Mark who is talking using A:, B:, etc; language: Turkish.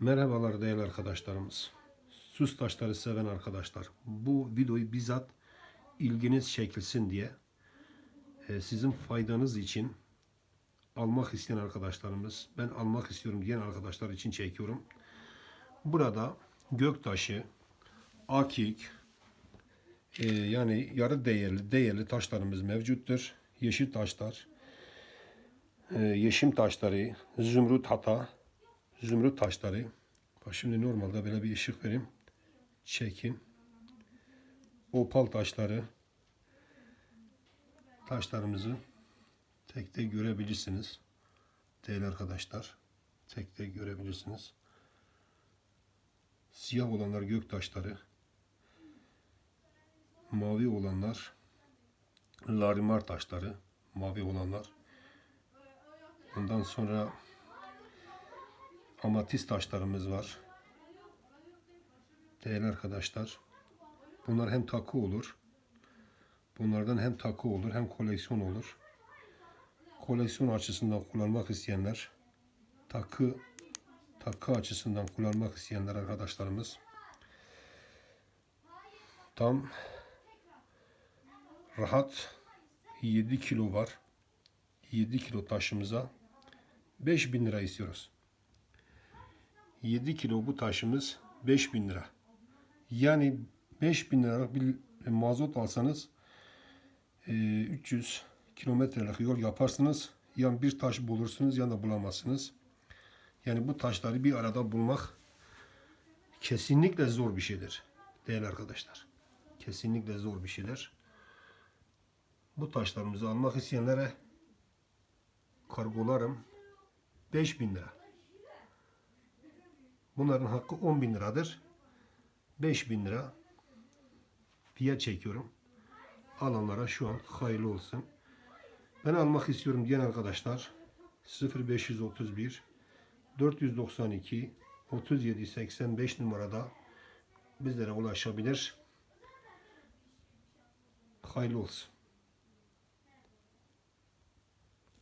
A: Merhabalar değerli arkadaşlarımız. Süs taşları seven arkadaşlar. Bu videoyu bizzat ilginiz çekilsin diye e, sizin faydanız için almak isteyen arkadaşlarımız, ben almak istiyorum diyen arkadaşlar için çekiyorum. Burada göktaşı, akik, e, yani yarı değerli, değerli taşlarımız mevcuttur. Yeşil taşlar, e, yeşim taşları, zümrüt hata, zümrüt taşları. Bak şimdi normalde böyle bir ışık vereyim. Çekin. Opal taşları. Taşlarımızı tek tek görebilirsiniz. Değerli arkadaşlar. Tek tek görebilirsiniz. Siyah olanlar gök taşları. Mavi olanlar larimar taşları. Mavi olanlar. Ondan sonra amatist taşlarımız var. Değerli arkadaşlar. Bunlar hem takı olur. Bunlardan hem takı olur hem koleksiyon olur. Koleksiyon açısından kullanmak isteyenler takı takı açısından kullanmak isteyenler arkadaşlarımız tam rahat 7 kilo var. 7 kilo taşımıza 5000 lira istiyoruz. 7 kilo bu taşımız 5000 lira. Yani 5000 liralık bir mazot alsanız e, 300 kilometrelik yol yaparsınız. Yani bir taş bulursunuz ya da bulamazsınız. Yani bu taşları bir arada bulmak kesinlikle zor bir şeydir. Değerli arkadaşlar. Kesinlikle zor bir şeydir. Bu taşlarımızı almak isteyenlere kargolarım 5000 lira. Bunların hakkı 10 bin liradır. 5 bin lira fiyat çekiyorum. Alanlara şu an hayırlı olsun. Ben almak istiyorum diyen arkadaşlar 0531 492 37 85 numarada bizlere ulaşabilir. Hayırlı olsun.